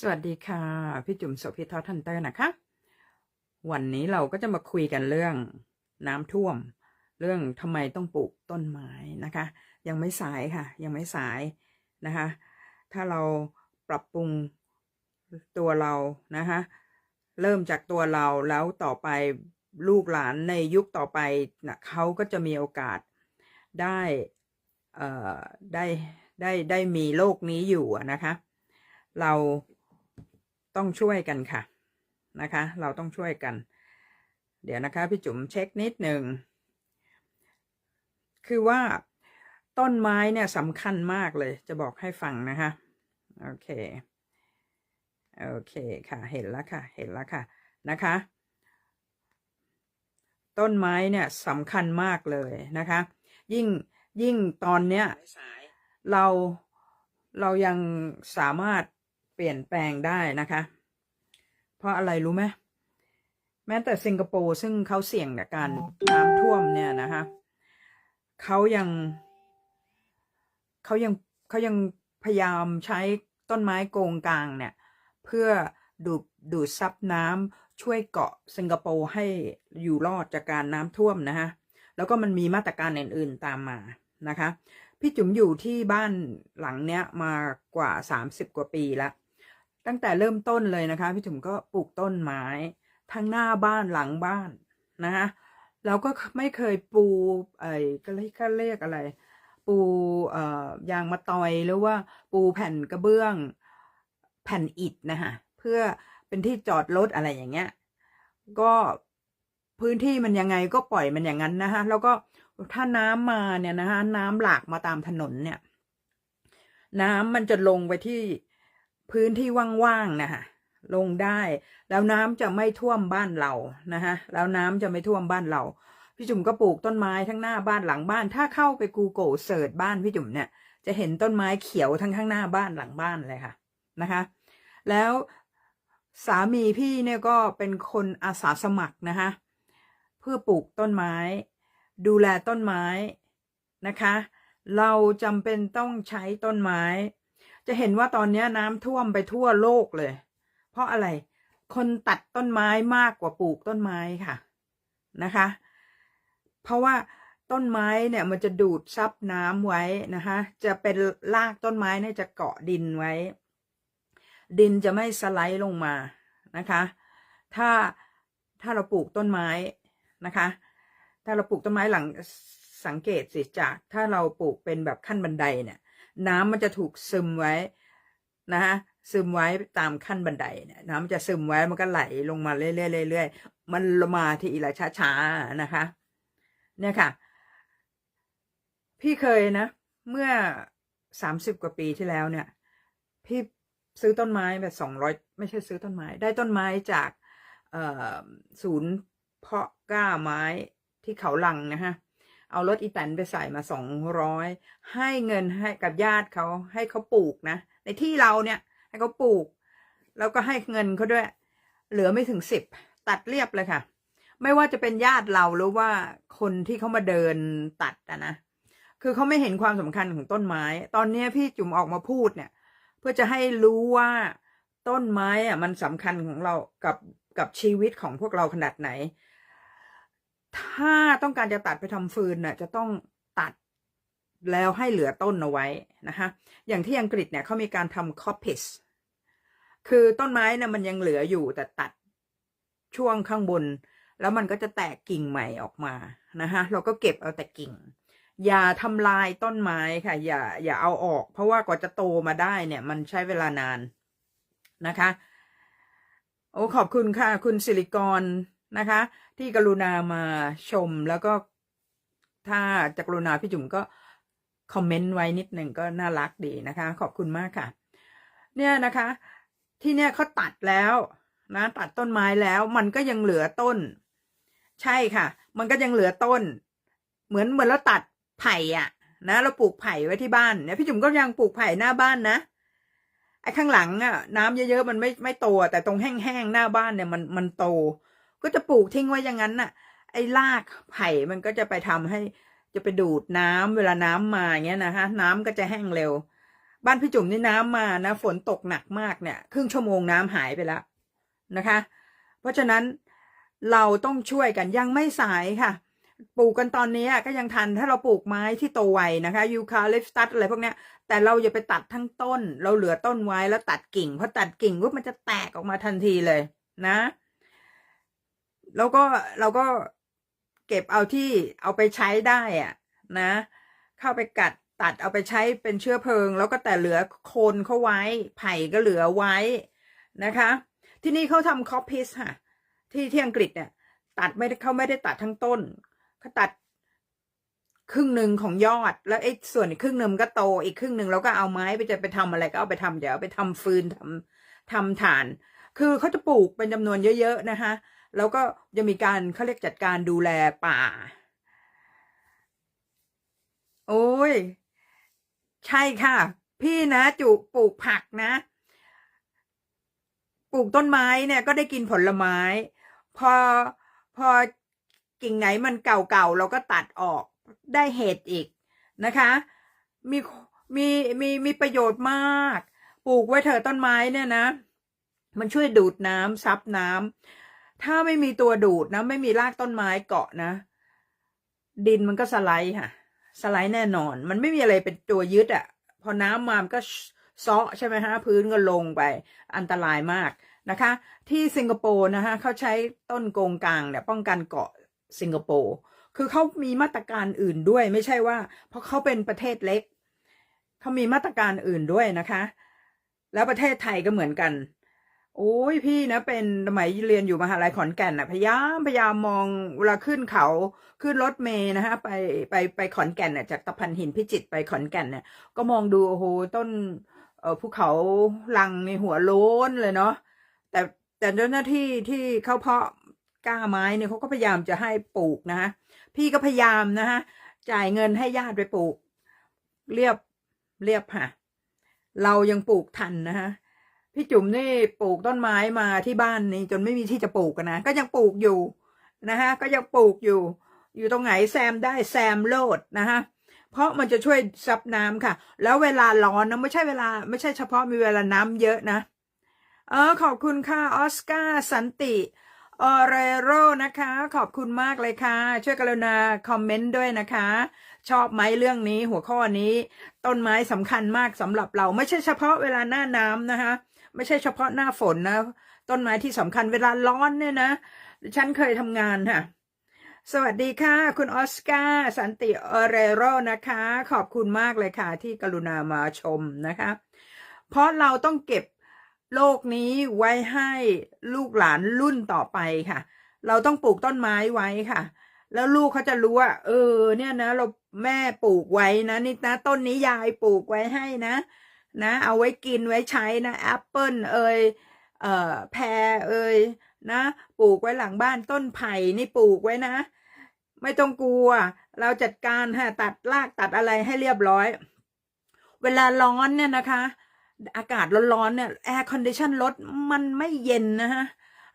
สวัสดีค่ะ พี่จุ๋มโสภิทอทันเตอร์นะคะ วันนี้เราก็จะมาคุยกันเรื่องน้ำท่วม เรื่องทำไมต้องปลูกต้นไม้นะคะ ยังไม่สายค่ะ ยังไม่สายนะคะ ถ้าเราปรับปรุงตัวเรานะคะ เริ่มจากตัวเราแล้วต่อไปลูกหลานในยุคต่อไปนะเขาก็จะมีโอกาสได้เอ่อได้ได้ได้มีโลกนี้อยู่นะคะ เรา ต้องช่วยกันค่ะนะคะ เราต้องช่วยกัน เดี๋ยวนะคะพี่จุ๋มเช็คนิดหนึ่งคือว่าต้นไม้เนี่ยสำคัญมากเลย จะบอกให้ฟังนะคะโอเคโอเคค่ะ เห็นแล้วค่ะ เห็นแล้วค่ะนะคะ ต้นไม้เนี่ยสำคัญมากเลยนะคะ ยิ่งยิ่งตอนเนี้ยเราเรายังสามารถเปลี่ยนแปลงได้นะคะ เพราะอะไรรู้ไหมแม้แต่สิงคโปร์ซึ่งเขาเสี่ยงกับการน้ำท่วมเนี่ยนะคะเขายังเขายังเขายังพยายามใช้ต้นไม้โกงกลางเนี่ย เพื่อดูดดูดซับน้ำช่วยเกาะสิงคโปร์ให้อยู่รอดจากการน้ำท่วมนะคะแล้วก็มันมีมาตรการอื่น ๆตามมานะคะ พี่จุ๋มอยู่ที่บ้านหลังเนี้ยมากว่า 30 กว่าปีแล้ว ตั้งแต่เริ่มต้นเลยนะคะ พี่จุ๋มก็ปลูกต้นไม้ทั้งหน้าบ้านหลังบ้านนะคะแล้วก็ไม่เคยปูไอ้ก็เรียกเรียกอะไร ปูเอ่อยางมะตอยหรือว่าปูแผ่นกระเบื้องแผ่นอิฐนะคะเพื่อเป็นที่จอดรถอะไรอย่างเงี้ย ก็พื้นที่มันยังไงก็ปล่อยมันอย่างนั้นนะคะแล้วก็ถ้าน้ำมาเนี่ยนะคะน้ำหลากมาตามถนนเนี่ย น้ำมันจะลงไปที่ พื้นที่ว่างๆนะคะลงได้ แล้วน้ำจะไม่ท่วมบ้านเรานะคะแล้วน้ำจะไม่ท่วมบ้านเรา พี่จุ๋มก็ปลูกต้นไม้ทั้งหน้าบ้านหลังบ้าน ถ้าเข้าไป Google เสิร์ชบ้านพี่จุ๋มเนี่ย จะเห็นต้นไม้เขียวทั้งข้างหน้าบ้านหลังบ้านเลยค่ะนะคะ แล้วสามีพี่เนี่ยก็เป็นคนอาสาสมัครนะคะเพื่อปลูกต้นไม้ ดูแลต้นไม้นะคะ เราจำเป็นต้องใช้ต้นไม้ จะเห็นว่าตอนนี้น้ำท่วมไปทั่วโลกเลย เพราะอะไร คนตัดต้นไม้มากกว่าปลูกต้นไม้ค่ะนะคะ เพราะว่าต้นไม้เนี่ยมันจะดูดซับน้ำไว้นะคะ จะเป็นรากต้นไม้เนี่ยจะเกาะดินไว้ ดินจะไม่สไลด์ลงมานะคะ ถ้าถ้าเราปลูกต้นไม้นะคะ ถ้าเราปลูกต้นไม้หลังสังเกตสิจาก ถ้าเราปลูกเป็นแบบขั้นบันไดเนี่ย น้ำมันจะถูกซึมไว้นะคะซึมไว้ตามขั้นบันไดเนี่ยน้ำจะซึมไว้มันก็ไหลลงมาเรื่อยๆเรื่อยๆมันลงมาทีละช้าๆนะคะ เนี่ยค่ะ พี่เคยนะ เมื่อสามสิบกว่าปีที่แล้วเนี่ย พี่ซื้อต้นไม้แบบสองร้อยไม่ใช่ซื้อต้นไม้ ได้ต้นไม้จากศูนย์เพาะกล้าไม้ที่เขาลังนะฮะ เอารถอีแตนไปใส่มาสองร้อยให้เงินให้กับญาติเขาให้เขาปลูกนะ ในที่เราเนี่ยให้เขาปลูก แล้วก็ให้เงินเขาด้วย เหลือไม่ถึงสิบตัดเรียบเลยค่ะ ไม่ว่าจะเป็นญาติเราหรือว่าคนที่เขามาเดินตัดอะนะคือเขาไม่เห็นความสำคัญของต้นไม้ ตอนนี้พี่จุ๋มออกมาพูดเนี่ย เพื่อจะให้รู้ว่าต้นไม้อะมันสำคัญของเรากับกับชีวิตของพวกเราขนาดไหน ถ้าต้องการจะตัดไปทำฟืนน่ะจะต้องตัดแล้วให้เหลือต้นเอาไว้นะคะอย่างที่อังกฤษเนี่ยเขามีการทำ coppice คือต้นไม้นี่ยมันยังเหลืออยู่แต่ตัดช่วงข้างบน แล้วมันก็จะแตกกิ่งใหม่ออกมานะคะเราก็เก็บเอาแต่กิ่ง อย่าทำลายต้นไม้ค่ะ อย่าอย่าเอาออก เพราะว่ากว่าจะโตมาได้เนี่ย มันใช้เวลานานนะคะ โอ้ขอบคุณค่ะ คุณสิริกรนะคะ ที่กรุณามาชมแล้วก็ถ้าจะกรุณาพี่จุ๋มก็คอมเมนต์ไว้นิดหนึ่งก็น่ารักดีนะคะ ขอบคุณมากค่ะ เนี่ยนะคะ ที่เนี่ยเขาตัดแล้วนะตัดต้นไม้แล้ว มันก็ยังเหลือต้น ใช่ค่ะ มันก็ยังเหลือต้น เหมือนเหมือนเราตัดไผ่อะนะเราปลูกไผ่ไว้ที่บ้านเนี่ยพี่จุ๋มก็ยังปลูกไผ่หน้าบ้านนะไอ้ข้างหลังอะน้ำเยอะๆมันไม่ไม่โตแต่ตรงแห้งๆหน้าบ้านเนี่ยมันมันโต ก็จะปลูกทิ้งไว้อย่างนั้นน่ะ ไอ้รากไผ่มันก็จะไปทำให้จะไปดูดน้ำเวลาน้ำมาอย่างเงี้ยนะคะน้ำก็จะแห้งเร็ว บ้านพี่จุ๋มนี่น้ำมานะฝนตกหนักมากเนี่ยครึ่งชั่วโมงน้ำหายไปแล้วนะคะ เพราะฉะนั้นเราต้องช่วยกันยังไม่สายค่ะ ปลูกกันตอนนี้ก็ยังทันถ้าเราปลูกไม้ที่โตไวนะคะยูคาลิปตัสอะไรพวกเนี้ย แต่เราอย่าไปตัดทั้งต้น เราเหลือต้นไว้แล้วตัดกิ่งพอตัดกิ่งปุ๊บมันจะแตกออกมาทันทีเลยนะ แล้วก็เราก็เก็บเอาที่เอาไปใช้ได้อะนะ เข้าไปกัดตัดเอาไปใช้เป็นเชื้อเพลิง แล้วก็แต่เหลือโคนเขาไว้ ไผ่ก็เหลือไว้นะคะ ที่นี่เขาทำคอปพิสค่ะ ที่ที่อังกฤษเนี่ย ตัดไม่เขาไม่ได้ตัดทั้งต้นเขาตัดครึ่งหนึ่งของยอด แล้วไอ้ส่วนอีกครึ่งหนึ่งก็โตอีกครึ่งหนึ่งเราก็เอาไม้ไปจะไปทำอะไรก็เอาไปทำเดี๋ยวเอาไปทำฟืนทำทำฐาน คือเขาจะปลูกเป็นจำนวนเยอะๆนะคะ แล้วก็จะมีการเขาเรียกจัดการดูแลป่า โอ้ย ใช่ค่ะ พี่นะจุปลูกผักนะ ปลูกต้นไม้เนี่ย ก็ได้กินผลไม้ พอพอกิ่งไหนมันเก่าๆเราก็ตัดออกได้เห็ดอีกนะคะ มีมีมีมีประโยชน์มาก ปลูกไว้เถอะต้นไม้เนี่ยนะ มันช่วยดูดน้ำซับน้ำ ถ้าไม่มีตัวดูดนะ ไม่มีรากต้นไม้เกาะนะ ดินมันก็สไลด์ค่ะ สไลด์แน่นอน มันไม่มีอะไรเป็นตัวยึดอะ่ะ พอน้ำมามันก็เซาะใช่ไหมฮะพื้นก็ลงไปอันตรายมากนะคะ ที่สิงคโปร์นะคะเขาใช้ต้นโกงกลางเนี่ยป้องกันเกาะสิงคโปร์คือเขามีมาตรการอื่นด้วยไม่ใช่ว่า เพราะเขาเป็นประเทศเล็กเขามีมาตรการอื่นด้วยนะคะ แล้วประเทศไทยก็เหมือนกัน โอ้ยพี่นะเป็นสมัยเรียนอยู่มหาลัยขอนแก่นนะพยายามพยายามมองเวลาขึ้นเขาขึ้นรถเมย์นะฮะไปไปไปขอนแก่นเนี่ยจากตะพันหินพิจิตรไปขอนแก่นเนี่ยก็มองดูโอ้โหต้นเอ่อภูเขาลังในหัวโล้นเลยเนาะแต่แต่เจ้าหน้าที่ที่เขาเพาะก้าไม้เนี่ยเขาก็พยายามจะให้ปลูกนะฮะพี่ก็พยายามนะฮะจ่ายเงินให้ญาติไปปลูก เรียบเรียบค่ะ เรายังปลูกทันนะฮะ พี่จุ๋มนี่ปลูกต้นไม้มาที่บ้านนี่จนไม่มีที่จะปลูกกันนะก็ยังปลูกอยู่นะฮะก็ยังปลูกอยู่ อยู่ตรงไหนแซมได้แซมโลดนะฮะเพราะมันจะช่วยซับน้ำค่ะ แล้วเวลาร้อนนะไม่ใช่เวลา ไม่ใช่เฉพาะมีเวลาน้ำเยอะนะ เออขอบคุณค่ะออสการ์สันติออเรโรนะคะ ขอบคุณมากเลยค่ะ ช่วยกรุณาคอมเมนต์ด้วยนะคะ ชอบไหมเรื่องนี้หัวข้อนี้ ต้นไม้สำคัญมากสำหรับเราไม่ใช่เฉพาะเวลาหน้าน้ำนะคะ ไม่ใช่เฉพาะหน้าฝนนะ ต้นไม้ที่สำคัญเวลาร้อนเนี่ยนะฉันเคยทำงานค่ะ สวัสดีค่ะ คุณออสการ์สันติออเรโรนะคะ ขอบคุณมากเลยค่ะ ที่กรุณามาชมนะคะ เพราะเราต้องเก็บโลกนี้ไว้ให้ลูกหลานรุ่นต่อไปค่ะ เราต้องปลูกต้นไม้ไว้ค่ะ แล้วลูกเขาจะรู้ว่า เออ เนี่ยนะ เราแม่ปลูกไว้นะนี่นะต้นนี้ยายปลูกไว้ให้นะ นะเอาไว้กินไว้ใช้นะแอปเปิลเอยเอ่อแพรเอยนะปลูกไว้หลังบ้านต้นไผ่นี่ปลูกไว้นะ ไม่ต้องกลัว เราจัดการฮะตัดรากตัดอะไรให้เรียบร้อย เวลาร้อนเนี่ยนะคะ อากาศร้อนๆเนี่ยแอร์คอนดิชันรถมันไม่เย็นนะฮะ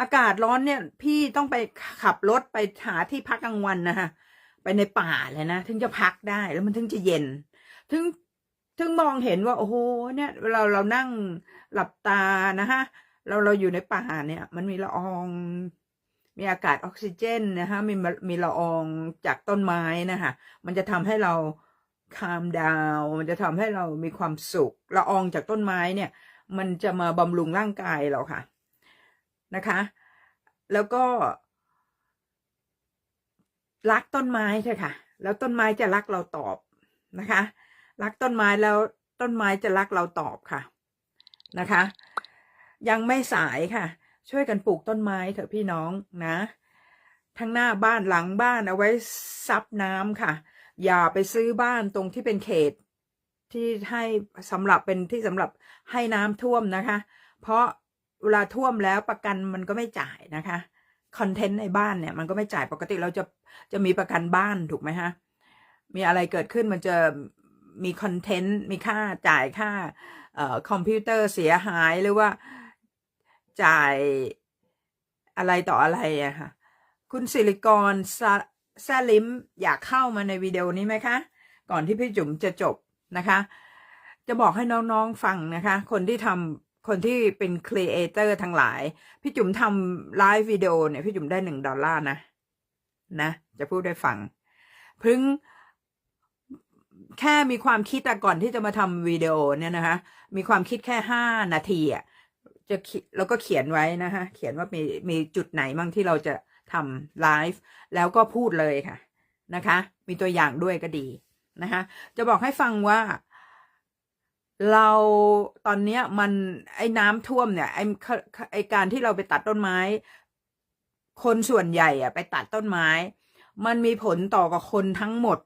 อากาศร้อนเนี่ย พี่ต้องไปขับรถไปหาที่พักกลางวันนะฮะไปในป่าเลยนะ ถึงจะพักได้แล้วมันถึงจะเย็น ถึง ถึงมองเห็นว่า โอ้โหเนี่ยเราเรานั่งหลับตานะฮะเราเราอยู่ในป่าเนี่ย มันมีละออง มีอากาศออกซิเจนนะฮะมีมีละอองจากต้นไม้นะคะมันจะทำให้เราคามดาวมันจะทำให้เรามีความสุขละอองจากต้นไม้เนี่ย มันจะมาบำรุงร่างกายเราค่ะนะคะ แล้วก็ รักต้นไม้เถอะค่ะ แล้วต้นไม้จะรักเราตอบนะคะ รักต้นไม้แล้วต้นไม้จะรักเราตอบค่ะนะคะ ยังไม่สายค่ะ ช่วยกันปลูกต้นไม้เถอะพี่น้องนะ ทั้งหน้าบ้านหลังบ้านเอาไว้ซับน้ำค่ะ อย่าไปซื้อบ้านตรงที่เป็นเขต ที่ให้สำหรับเป็นที่สำหรับให้น้ำท่วมนะคะ เพราะเวลาท่วมแล้วประกันมันก็ไม่จ่ายนะคะคอนเทนต์ในบ้านเนี่ยมันก็ไม่จ่ายปกติเราจะจะมีประกันบ้านถูกไหมฮะมีอะไรเกิดขึ้นมันจะ มีคอนเทนต์มีค่าจ่ายค่าอคอมพิวเตอร์เสียหายหรือว่าจ่ายอะไรต่ออะไรอะค่ะ คุณสิริกรแซลิมอยากเข้ามาในวิดีโอนี้ไหมคะ ก่อนที่พี่จุ๋มจะจบนะคะ จะบอกให้น้องๆฟังนะคะ คนที่ทำคนที่เป็นครีเอเตอร์ทั้งหลาย พี่จุ๋มทำไลฟ์วิดีโอเนี่ยพี่จุ๋มได้หนึ่งดอลลาร์นะนะ จะพูดได้ฟังพิ่ง แค่มีความคิดอะก่อนที่จะมาทำวิดีโอเนี่ยนะคะ มีความคิดแค่ห้านาทีอะจะคิดแล้วก็เขียนไว้นะคะเขียนว่ามีมีจุดไหนบ้างที่เราจะทำไลฟ์แล้วก็พูดเลยค่ะนะคะ มีตัวอย่างด้วยก็ดีนะคะ จะบอกให้ฟังว่า เราตอนเนี้ยมันไอ้น้ำท่วมเนี่ยไอ้ไอ้การที่เราไปตัดต้นไม้ คนส่วนใหญ่อะไปตัดต้นไม้ มันมีผลต่อกับคนทั้งหมด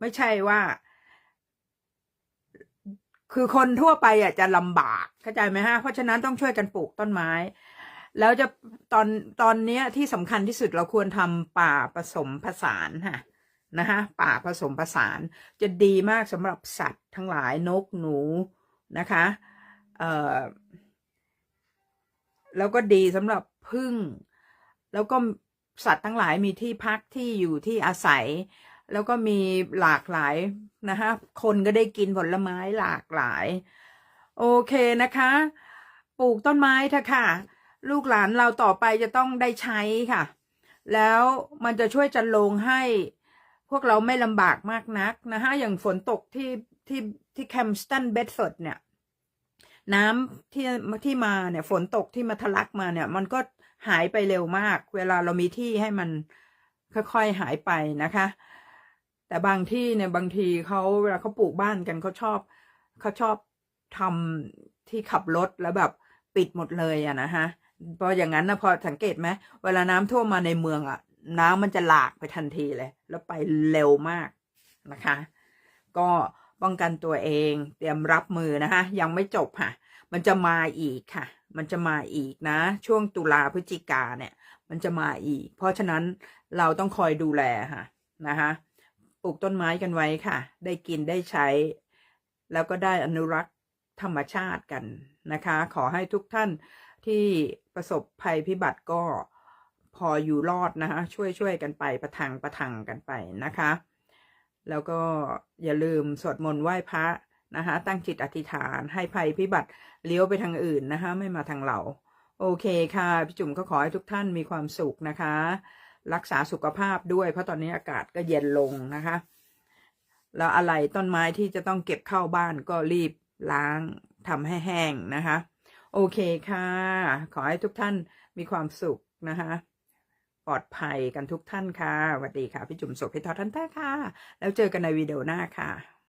ไม่ใช่ว่า คือคนทั่วไปอะจะลำบากเข้าใจไหมฮะเพราะฉะนั้นต้องช่วยกันปลูกต้นไม้ แล้วจะตอนตอนนี้ที่สำคัญที่สุดเราควรทำป่าผสมผสานค่ะนะคะป่าผสมผสานจะดีมากสำหรับสัตว์ทั้งหลายนกหนูนะคะเอ่อแล้วก็ดีสำหรับพึ่ง แล้วก็สัตว์ทั้งหลายมีที่พักที่อยู่ที่อาศัย แล้วก็มีหลากหลายนะคะคนก็ได้กินผลไม้หลากหลาย โอเคนะคะ ปลูกต้นไม้เถอะค่ะ ลูกหลานเราต่อไปจะต้องได้ใช้ค่ะ แล้วมันจะช่วยจันลงให้พวกเราไม่ลำบากมากนักนะคะอย่างฝนตกที่ที่ที่แคมสตันเบดฟอร์ดเนี่ย น้ำที่ที่มาเนี่ยฝนตกที่มาทะลักมาเนี่ย มันก็หายไปเร็วมาก เวลาเรามีที่ให้มันค่อยๆหายไปนะคะ แต่บางที่เนี่ยบางทีเขาเวลาเขาปลูกบ้านกันเขาชอบเขาชอบทำที่ขับรถแล้วแบบปิดหมดเลยอะนะฮะพออย่างนั้นนะพอสังเกตไหมเวลาน้ำท่วมมาในเมืองอะน้ำมันจะหลากไปทันทีเลย แล้วไปเร็วมากนะคะ ก็ป้องกันตัวเอง เตรียมรับมือนะคะยังไม่จบค่ะ มันจะมาอีกค่ะ มันจะมาอีกนะ ช่วงตุลาพฤศจิกาเนี่ย มันจะมาอีก เพราะฉะนั้นเราต้องคอยดูแลค่ะนะคะ ปลูกต้นไม้กันไว้ค่ะ ได้กินได้ใช้ แล้วก็ได้อนุรักษ์ธรรมชาติกันนะคะ ขอให้ทุกท่านที่ประสบภัยพิบัติก็พออยู่รอดนะคะ ช่วยช่วยกันไปประทังประทังกันไปนะคะ แล้วก็อย่าลืมสวดมนต์ไหว้พระนะคะ ตั้งจิตอธิษฐานให้ภัยพิบัติเลี้ยวไปทางอื่นนะคะ ไม่มาทางเรา โอเคค่ะ พี่จุ๋มก็ขอให้ทุกท่านมีความสุขนะคะ รักษาสุขภาพด้วย เพราะตอนนี้อากาศก็เย็นลงนะคะ แล้วอะไรต้นไม้ที่จะต้องเก็บเข้าบ้านก็รีบล้างทำให้แห้งนะคะ โอเคค่ะ ขอให้ทุกท่านมีความสุขนะคะ ปลอดภัยกันทุกท่านค่ะสวัสดีค่ะ พี่จุ๋มสุขพิทอทันแท้ค่ะ แล้วเจอกันในวิดีโอหน้าค่ะ